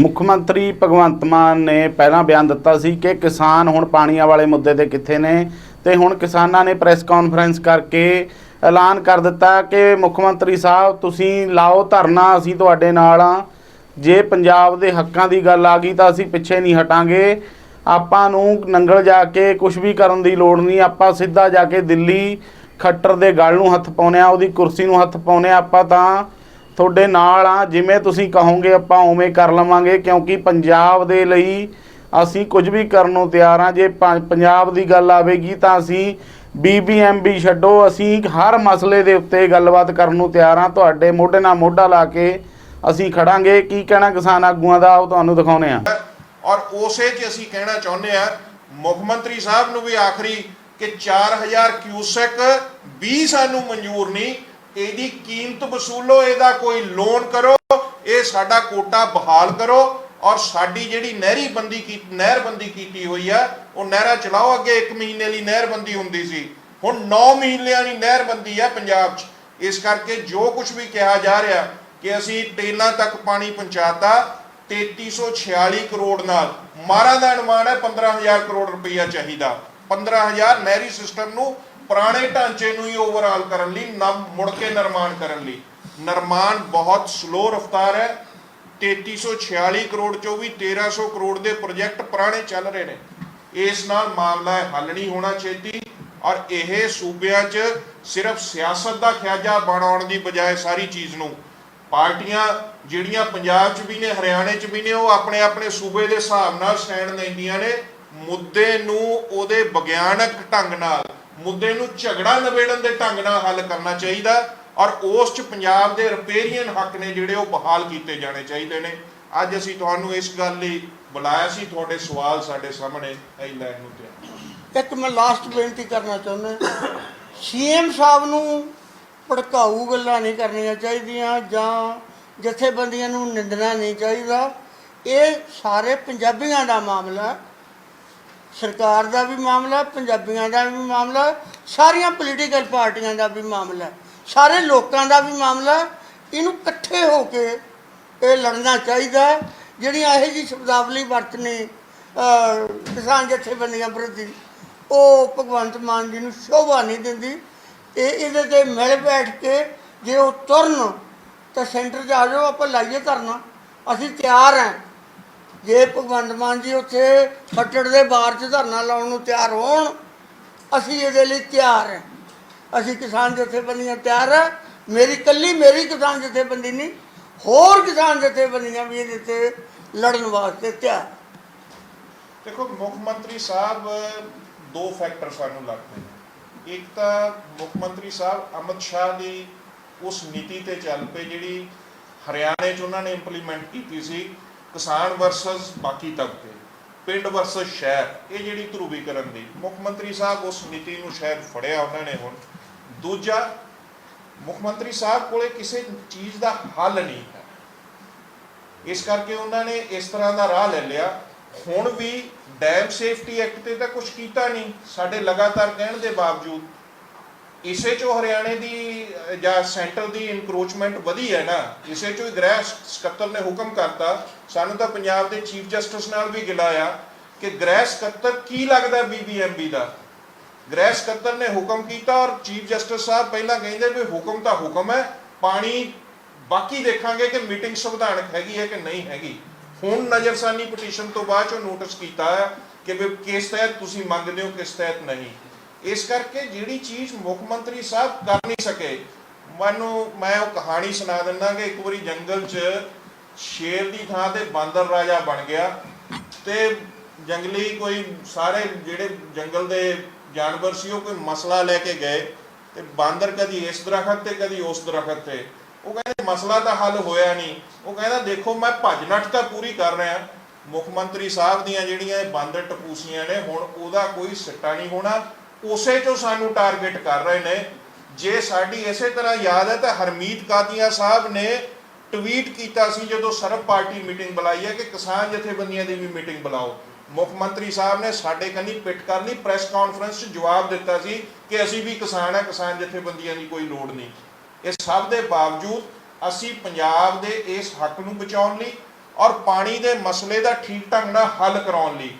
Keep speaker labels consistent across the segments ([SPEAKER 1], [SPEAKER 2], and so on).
[SPEAKER 1] ਮੁੱਖ ਮੰਤਰੀ ਭਗਵੰਤ ਮਾਨ ਨੇ ਪਹਿਲਾਂ ਬਿਆਨ ਦਿੱਤਾ ਸੀ ਕਿ ਕਿਸਾਨ ਹੁਣ ਪਾਣੀਆਂ ਵਾਲੇ ਮੁੱਦੇ ਤੇ ਕਿੱਥੇ ਨੇ ਤੇ ਹੁਣ ਕਿਸਾਨਾਂ ਨੇ ਪ੍ਰੈਸ ਕਾਨਫਰੰਸ ਕਰਕੇ ਐਲਾਨ ਕਰ ਦਿੱਤਾ ਕਿ ਮੁੱਖ ਮੰਤਰੀ ਸਾਹਿਬ, ਤੁਸੀਂ ਲਾਓ ਧਰਨਾ, ਅਸੀਂ ਤੁਹਾਡੇ ਨਾਲ ਆ। ਜੇ ਪੰਜਾਬ ਦੇ ਹੱਕਾਂ ਦੀ ਗੱਲ ਆ ਗਈ ਤਾਂ ਅਸੀਂ ਪਿੱਛੇ ਨਹੀਂ ਹਟਾਂਗੇ। ਆਪਾਂ ਨੂੰ ਨੰਗਲ ਜਾ ਕੇ ਕੁਝ ਵੀ ਕਰਨ ਦੀ ਲੋੜ ਨਹੀਂ। ਆਪਾਂ ਸਿੱਧਾ ਜਾ ਕੇ ਦਿੱਲੀ ਖੱਟਰ ਦੇ ਗਲ ਨੂੰ ਹੱਥ ਪਾਉਣੇ ਆ, ਉਹਦੀ ਕੁਰਸੀ ਨੂੰ ਹੱਥ ਪਾਉਣੇ ਆ। ਆਪਾਂ ਤਾਂ ਤੁਹਾਡੇ ਨਾਲ ਆ, ਜਿਵੇਂ ਤੁਸੀਂ ਕਹੋਗੇ ਆਪਾਂ ਉਵੇਂ ਕਰ ਲਵਾਂਗੇ, ਕਿਉਂਕਿ ਪੰਜਾਬ ਦੇ ਲਈ ਅਸੀਂ ਕੁਝ ਵੀ ਕਰਨ ਨੂੰ ਤਿਆਰ ਆ, ਜੇ ਪੰਜਾਬ ਦੀ ਗੱਲ ਆਵੇਗੀ ਤਾਂ ਅਸੀਂ ਬੀਬੀਐਮਬੀ ਛੱਡੋ, ਅਸੀਂ ਹਰ ਮਸਲੇ ਦੇ ਉੱਤੇ ਗੱਲਬਾਤ ਕਰਨ ਨੂੰ ਤਿਆਰ ਆ, ਤੁਹਾਡੇ ਮੋਢੇ ਨਾਲ ਮੋਢਾ ਲਾ ਕੇ ਅਸੀਂ ਖੜਾਂਗੇ। ਕੀ ਕਹਿਣਾ ਕਿਸਾਨ ਆਗੂਆਂ ਦਾ, ਉਹ ਤੁਹਾਨੂੰ ਦਿਖਾਉਣੇ ਆ।
[SPEAKER 2] ਔਰ ਉਸੇ 'ਚ ਅਸੀਂ ਕਹਿਣਾ ਚਾਹੁੰਦੇ ਆ, ਮੁੱਖ ਮੰਤਰੀ ਸਾਹਿਬ ਨੂੰ ਵੀ ਆਖਰੀ ਕਿ 4000 ਕਿਊਸੈਕ ਵੀ ਸਾਨੂੰ ਮਨਜ਼ੂਰ ਨਹੀਂ ਇਹਦੀ ਕੀਮਤ ਵਸੂਲੋ, ਇਹਦਾ ਕੋਈ ਲੋਨ ਕਰੋ, ਇਹ ਸਾਡਾ ਕੋਟਾ ਬਹਾਲ ਕਰੋ ਔਰ ਸਾਡੀ ਜਿਹੜੀ ਨਹਿਰੀ ਬੰਦੀ ਕੀ ਨਹਿਰਬੰਦੀ ਕੀਤੀ ਹੋਈ ਆ, ਉਹ ਨਹਿਰਾਂ ਚਲਾਓ। ਅੱਗੇ 1 ਮਹੀਨੇ ਲਈ ਨਹਿਰਬੰਦੀ ਹੁੰਦੀ ਸੀ। ਹੁਣ 9 ਮਹੀਨਿਆਂ ਦੀ ਨਹਿਰਬੰਦੀ ਆ ਪੰਜਾਬ 'ਚ। ਇਸ ਕਰਕੇ ਜੋ ਕੁਝ ਵੀ ਕਿਹਾ ਜਾ ਰਿਹਾ ਕਿ ਅਸੀਂ ਟੇਲਾਂ ਤੱਕ ਪਾਣੀ ਪਹੁੰਚਾਤਾ 3346 ਕਰੋੜ ਨਾਲ। ਮਾਰਾ ਦਾ ਅਨੁਮਾਨ ਹੈ 15000 ਕਰੋੜ ਰੁਪਈਆ ਚਾਹੀਦਾ। 15000 ਨਹਿਰੀ ਸਿਸਟਮ ਨੂੰ ਪੁਰਾਣੇ ਢਾਂਚੇ ਨੂੰ ਹੀ ਓਵਰਆਲ ਕਰਨ ਲਈ ਨਵ ਮੁੜ ਕੇ ਨਿਰਮਾਣ ਕਰਨ ਲਈ। ਨਿਰਮਾਣ ਬਹੁਤ ਸਲੋ ਰਫ਼ਤਾਰ ਹੈ। 3346 ਕਰੋੜ ਚੋਂ ਵੀ 1300 ਕਰੋੜ ਦੇ ਪ੍ਰੋਜੈਕਟ ਪੁਰਾਣੇ ਚੱਲ ਰਹੇ ਨੇ। ਇਸ ਨਾਲ ਮਾਮਲਾ ਹੱਲ ਨਹੀਂ ਹੋਣਾ ਛੇਤੀ ਔਰ ਇਹ ਸੂਬਿਆਂ 'ਚ ਸਿਰਫ ਸਿਆਸਤ ਦਾ ਖਿਆਜਾ ਬਣਾਉਣ ਦੀ ਬਜਾਏ ਸਾਰੀ ਚੀਜ਼ ਨੂੰ। ਪਾਰਟੀਆਂ ਜਿਹੜੀਆਂ ਪੰਜਾਬ 'ਚ ਵੀ ਨੇ, ਹਰਿਆਣੇ 'ਚ ਵੀ ਨੇ, ਉਹ ਆਪਣੇ ਆਪਣੇ ਸੂਬੇ ਦੇ ਹਿਸਾਬ ਨਾਲ ਸਟੈਂਡ ਲੈਂਦੀਆਂ ਨੇ। ਮੁੱਦੇ ਨੂੰ ਉਹਦੇ ਵਿਗਿਆਨਕ ਢੰਗ ਨਾਲ ਮੁੱਦੇ ਨੂੰ ਝਗੜਾ ਨਿਬੇੜਨ ਦੇ ਢੰਗ ਨਾਲ ਹੱਲ ਕਰਨਾ ਚਾਹੀਦਾ ਔਰ ਉਸ 'ਚ ਪੰਜਾਬ ਦੇ ਰਿਪੇਰੀਅਨ ਹੱਕ ਨੇ ਜਿਹੜੇ ਉਹ ਬਹਾਲ ਕੀਤੇ ਜਾਣੇ ਚਾਹੀਦੇ ਨੇ। ਅੱਜ ਅਸੀਂ ਤੁਹਾਨੂੰ ਇਸ ਗੱਲ ਲਈ ਬੁਲਾਇਆ ਸੀ, ਤੁਹਾਡੇ ਸਵਾਲ ਸਾਡੇ ਸਾਹਮਣੇ ਇਹ ਲੈਣ ਨੂੰ ਤਿਆਰ
[SPEAKER 3] ਇੱਕ ਮੈਂ ਲਾਸਟ ਬੇਨਤੀ ਕਰਨਾ ਚਾਹੁੰਦਾ ਸੀਐਮ ਸਾਹਿਬ ਨੂੰ ਭੜਕਾਊ ਗੱਲਾਂ ਨਹੀਂ ਕਰਨੀਆਂ ਚਾਹੀਦੀਆਂ ਜਾਂ ਜਥੇਬੰਦੀਆਂ ਨੂੰ ਨਿੰਦਣਾ ਨਹੀਂ ਚਾਹੀਦਾ। ਇਹ ਸਾਰੇ ਪੰਜਾਬੀਆਂ ਦਾ ਮਾਮਲਾ ਸਰਕਾਰ ਦਾ ਵੀ ਮਾਮਲਾ, ਪੰਜਾਬੀਆਂ ਦਾ ਵੀ ਮਾਮਲਾ, ਸਾਰੀਆਂ ਪੋਲੀਟੀਕਲ ਪਾਰਟੀਆਂ ਦਾ ਵੀ ਮਾਮਲਾ, ਸਾਰੇ ਲੋਕਾਂ ਦਾ ਵੀ ਮਾਮਲਾ, ਇਹਨੂੰ ਇਕੱਠੇ ਹੋ ਕੇ ਇਹ ਲੜਨਾ ਚਾਹੀਦਾ ਹੈ। ਜਿਹੜੀਆਂ ਇਹੋ ਜਿਹੀ ਸ਼ਬਦਾਵਲੀ ਵਰਤਨੇ ਕਿਸਾਨ ਜਥੇਬੰਦੀਆਂ ਵਿਰੁੱਧ ਉਹ ਭਗਵੰਤ ਮਾਨ ਜੀ ਨੂੰ ਸ਼ੋਭਾ ਨਹੀਂ ਦਿੰਦੀ, ਇਹ ਇਹਦੇ ਤੇ ਮਿਲ ਬੈਠ ਕੇ ਜੇ ਉਹ ਤੁਰਨ, ਤਾਂ ਸੈਂਟਰ 'ਚ ਆ ਜਾਓ, ਆਪਾਂ ਲਾਈਏ ਧਰਨਾ, ਅਸੀਂ ਤਿਆਰ ਹਾਂ ਜੇ ਭਗਵੰਤ ਮਾਨ ਜੀ ਉੱਥੇ ਫੱਟੜ ਦੇ ਬਾਹਰ 'ਚ ਧਰਨਾ ਲਾਉਣ ਨੂੰ ਤਿਆਰ ਹੋਣ, ਅਸੀਂ ਇਹਦੇ ਲਈ ਤਿਆਰ ਹਾਂ। ਅਸੀਂ ਕਿਸਾਨ ਜਥੇਬੰਦੀਆਂ ਤਿਆਰ ਹੈ। ਮੇਰੀ ਕੱਲੀ ਮੇਰੀ ਕਿਸਾਨ ਜਥੇਬੰਦੀ ਨਹੀਂ, ਹੋਰ ਕਿਸਾਨ ਜਥੇਬੰਦੀਆਂ ਵੀ ਇਹਦੇ ਤੇ ਲੜਨ ਵਾਸਤੇ ਤਿਆਰ
[SPEAKER 2] ਦੇਖੋ, ਮੁੱਖ ਮੰਤਰੀ ਸਾਹਿਬ ਦੋ ਫੈਕਟਰ ਸਾਨੂੰ ਲੱਗਦੇ ਨੇ। ਇੱਕ ਤਾਂ ਮੁੱਖ ਮੰਤਰੀ ਸਾਹਿਬ ਅਮਿਤ ਸ਼ਾਹ ਦੀ ਉਸ ਨੀਤੀ ਤੇ ਚੱਲ ਪਏ ਜਿਹੜੀ ਹਰਿਆਣੇ 'ਚ ਉਹਨਾਂ ਨੇ ਇੰਪਲੀਮੈਂਟ ਕੀਤੀ ਸੀ। ਕਿਸਾਨ ਵਰਸਸ ਬਾਕੀ ਤਬਕੇ ਪਿੰਡ ਵਰਸਸ ਸ਼ਹਿਰ, ਇਹ ਜਿਹੜੀ ਧਰੂਵੀਕਰਨ ਦੀ, ਮੁੱਖ ਮੰਤਰੀ ਸਾਹਿਬ ਉਸ ਨੀਤੀ ਨੂੰ ਸ਼ਾਇਦ ਫੜਿਆ ਉਹਨਾਂ ਨੇ ਹੁਣ। ਦੂਜਾ, ਮੁੱਖ ਮੰਤਰੀ ਸਾਹਿਬ ਕੋਲੇ ਕਿਸੇ ਚੀਜ਼ ਦਾ ਹੱਲ ਨਹੀਂ ਹੈ। ਇਸ ਕਰਕੇ ਉਹਨਾਂ ਨੇ ਇਸ ਤਰ੍ਹਾਂ ਦਾ ਰਾਹ ਲੈ ਲਿਆ। ਹੁਣ ਵੀ ਡੈਮ ਸੇਫਟੀ ਐਕਟ ਤੇ ਤਾਂ ਕੁਝ ਕੀਤਾ ਨਹੀਂ। ਸਾਡੇ ਲਗਾਤਾਰ ਕਹਿਣ ਦੇ ਬਾਵਜੂਦ ਇਸੇ ਚੋਂ ਹਰਿਆਣੇ ਦੀ ਜਾਂ ਸੈਂਟਰ ਦੀ ਇਨਕਰੋਚਮੈਂਟ ਵਧੀ ਹੈ ਨਾ, ਇਸੇ ਚੋਂ ਗ੍ਰਹਿ ਸਕੱਤਰ ਨੇ ਹੁਕਮ ਕਰਤਾ। ਸਾਨੂੰ ਤਾਂ ਪੰਜਾਬ ਦੇ ਚੀਫ ਜਸਟਿਸ ਨਾਲ ਵੀ ਗਿਲਾ ਆ ਕਿ ਗ੍ਰਹਿ ਸਕੱਤਰ ਕੀ ਲੱਗਦਾ ਬੀਬੀਐਮਬੀ ਦਾ? ਗ੍ਰਹਿ ਸਕੱਤਰ ਨੇ ਹੁਕਮ ਕੀਤਾ ਔਰ ਚੀਫ ਜਸਟਿਸ ਸਾਹਿਬ ਪਹਿਲਾਂ ਕਹਿੰਦੇ ਵੀ ਹੁਕਮ ਤਾਂ ਹੁਕਮ ਹੈ, ਪਾਣੀ ਬਾਕੀ ਦੇਖਾਂਗੇ ਕਿ ਮੀਟਿੰਗ ਸੰਵਿਧਾਨਕ ਹੈਗੀ ਹੈ ਕਿ ਨਹੀਂ ਹੈਗੀ। ਹੁਣ ਨਜ਼ਰਸਾਨੀ ਪਟੀਸ਼ਨ ਤੋਂ ਬਾਅਦ ਚੋਂ ਨੋਟਿਸ ਕੀਤਾ ਹੈ ਕਿ ਵੀ ਕਿਸ ਤਹਿਤ ਤੁਸੀਂ ਮੰਗਦੇ ਹੋ, ਕਿਸ ਤਹਿਤ ਨਹੀਂ। ਇਸ ਕਰਕੇ ਜਿਹੜੀ ਚੀਜ਼ ਮੁੱਖ ਮੰਤਰੀ ਸਾਹਿਬ ਕਰ ਨਹੀਂ ਸਕੇ, ਮੈਨੂੰ, ਮੈਂ ਉਹ ਕਹਾਣੀ ਸੁਣਾ ਦਿੰਦਾ ਕਿ ਇੱਕ ਵਾਰੀ ਜੰਗਲ 'ਚ ਸ਼ੇਰ ਦੀ ਥਾਂ ਤੇ ਬਾਂਦਰ ਰਾਜਾ ਬਣ ਗਿਆ ਤੇ ਜੰਗਲੀ ਕੋਈ ਸਾਰੇ ਜਿਹੜੇ ਜੰਗਲ ਦੇ ਜਾਨਵਰ ਸੀ, ਉਹ ਕੋਈ ਮਸਲਾ ਲੈ ਕੇ ਗਏ ਤੇ ਬਾਂਦਰ ਕਦੀ ਇਸ ਦਰਖਤ ਤੇ, ਕਦੀ ਉਸ ਦਰਖਤ ਤੇ। ਉਹ ਕਹਿੰਦੇ ਮਸਲਾ ਤਾਂ ਹੱਲ ਹੋਇਆ ਨਹੀਂ। ਉਹ ਕਹਿੰਦਾ ਦੇਖੋ ਮੈਂ ਭੱਜ ਨੱਠ ਤਾਂ ਪੂਰੀ ਕਰ ਰਿਹਾ। ਮੁੱਖ ਮੰਤਰੀ ਸਾਹਿਬ ਦੀਆਂ ਜਿਹੜੀਆਂ ਇਹ ਬਾਂਦਰ ਟਪੂਸੀਆਂ ਨੇ, ਹੁਣ ਉਹਦਾ ਕੋਈ ਸਿੱਟਾ ਨਹੀਂ ਹੋਣਾ। ਉਸੇ ਚੋਂ ਸਾਨੂੰ ਟਾਰਗੇਟ ਕਰ ਰਹੇ ਨੇ। ਜੇ ਸਾਡੀ ਇਸੇ ਤਰ੍ਹਾਂ ਯਾਦ ਹੈ ਤਾਂ ਹਰਮੀਤ ਕਾਦੀਆਂ ਸਾਹਿਬ ਨੇ ਟਵੀਟ ਕੀਤਾ ਸੀ ਜਦੋਂ ਸਰਬ ਪਾਰਟੀ ਮੀਟਿੰਗ ਬੁਲਾਈ ਹੈ ਕਿ ਕਿਸਾਨ ਜਥੇਬੰਦੀਆਂ ਦੀ ਵੀ ਮੀਟਿੰਗ ਬੁਲਾਓ। ਮੁੱਖ ਮੰਤਰੀ ਸਾਹਿਬ ਨੇ ਸਾਡੇ ਕੰਨੀ ਪਿੱਟ ਕਰ ਲਈ, ਪ੍ਰੈਸ ਕਾਨਫਰੰਸ 'ਚ ਜਵਾਬ ਦਿੱਤਾ ਸੀ ਕਿ ਅਸੀਂ ਵੀ ਕਿਸਾਨ ਆ ਕਿਸਾਨ ਜਥੇਬੰਦੀਆਂ ਦੀ ਕੋਈ ਲੋੜ ਨਹੀਂ। ਇਹ ਸਭ ਦੇ ਬਾਵਜੂਦ ਅਸੀਂ ਪੰਜਾਬ ਦੇ ਇਸ ਹੱਕ ਨੂੰ ਬਚਾਉਣ ਲਈ ਔਰ ਪਾਣੀ ਦੇ ਮਸਲੇ ਦਾ ਠੀਕ ਢੰਗ ਨਾਲ ਹੱਲ ਕਰਾਉਣ ਲਈ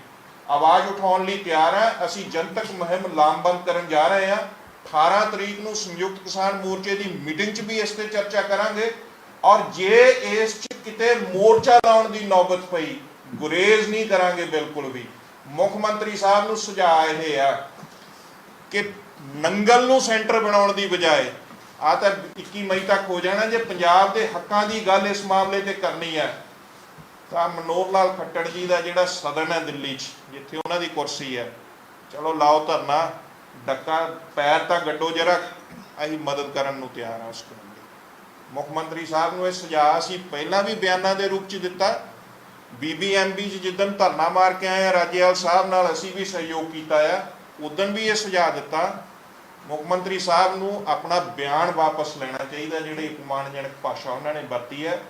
[SPEAKER 2] ਆਵਾਜ਼ ਉਠਾਉਣ ਲਈ ਤਿਆਰ ਹੈ ਅਸੀਂ ਜਨਤਕ ਮੁਹਿੰਮ ਲਾਮਬੰਦ ਕਰਨ ਜਾ ਰਹੇ ਹਾਂ 18 ਤਰੀਕ ਨੂੰ ਸੰਯੁਕਤ ਕਿਸਾਨ ਮੋਰਚੇ ਦੀ ਮੀਟਿੰਗ 'ਚ ਵੀ ਇਸ ਤੇ ਚਰਚਾ ਕਰਾਂਗੇ। ਔਰ ਜੇ ਇਸ 'ਚ ਕਿਤੇ ਮੋਰਚਾ ਲਾਉਣ ਦੀ ਨੌਬਤ ਪਈ, ਗੁਰੇਜ਼ ਨਹੀਂ ਕਰਾਂਗੇ ਬਿਲਕੁਲ ਵੀ। ਮੁੱਖ ਮੰਤਰੀ ਸਾਹਿਬ ਨੂੰ ਸੁਝਾਅ ਇਹ ਆ ਕਿ ਨੰਗਲ ਨੂੰ ਸੈਂਟਰ ਬਣਾਉਣ ਦੀ ਬਜਾਏ ਆ ਤਾਂ 21 ਮਈ ਤੱਕ ਹੋ ਜਾਣਾ, ਜੇ ਪੰਜਾਬ ਦੇ ਹੱਕਾਂ ਦੀ ਗੱਲ ਇਸ ਮਾਮਲੇ ਤੇ ਕਰਨੀ ਹੈ ਤਾਂ ਮਨੋਹਰ ਲਾਲ ਖੱਟੜ ਜੀ ਦਾ ਜਿਹੜਾ ਸਦਨ ਹੈ ਦਿੱਲੀ 'ਚ, ਜਿੱਥੇ ਉਹਨਾਂ ਦੀ ਕੁਰਸੀ ਹੈ। ਚਲੋ ਲਾਓ ਧਰਨਾ, ਡੱਕਾ, ਪੈਰ ਤਾਂ ਗੱਡੋ ਜਰਾ, ਅਸੀਂ ਮਦਦ ਕਰਨ ਨੂੰ ਤਿਆਰ ਹਾਂ ਉਸ ਕਰਨ ਮੁੱਖ ਮੰਤਰੀ ਸਾਹਿਬ ਨੂੰ ਇਹ ਸੁਝਾਅ ਅਸੀਂ ਪਹਿਲਾਂ ਵੀ ਬਿਆਨਾਂ ਦੇ ਰੂਪ 'ਚ ਦਿੱਤਾ। ਬੀਬੀਐਮਬੀ 'ਚ ਜਿੱਦਣ ਧਰਨਾ ਮਾਰ ਕੇ ਆਏ ਆ ਰਾਜੇਵਾਲ ਸਾਹਿਬ ਨਾਲ ਅਸੀਂ ਵੀ ਸਹਿਯੋਗ ਕੀਤਾ ਆ। ਉਦੋਂ ਵੀ ਇਹ ਸੁਝਾਅ ਦਿੱਤਾ। ਮੁੱਖ ਮੰਤਰੀ ਸਾਹਿਬ ਨੂੰ ਆਪਣਾ ਬਿਆਨ ਵਾਪਸ ਲੈਣਾ ਚਾਹੀਦਾ, ਜਿਹੜੀ ਅਪਮਾਨਜਨਕ ਭਾਸ਼ਾ ਉਹਨਾਂ ਨੇ ਵਰਤੀ ਹੈ।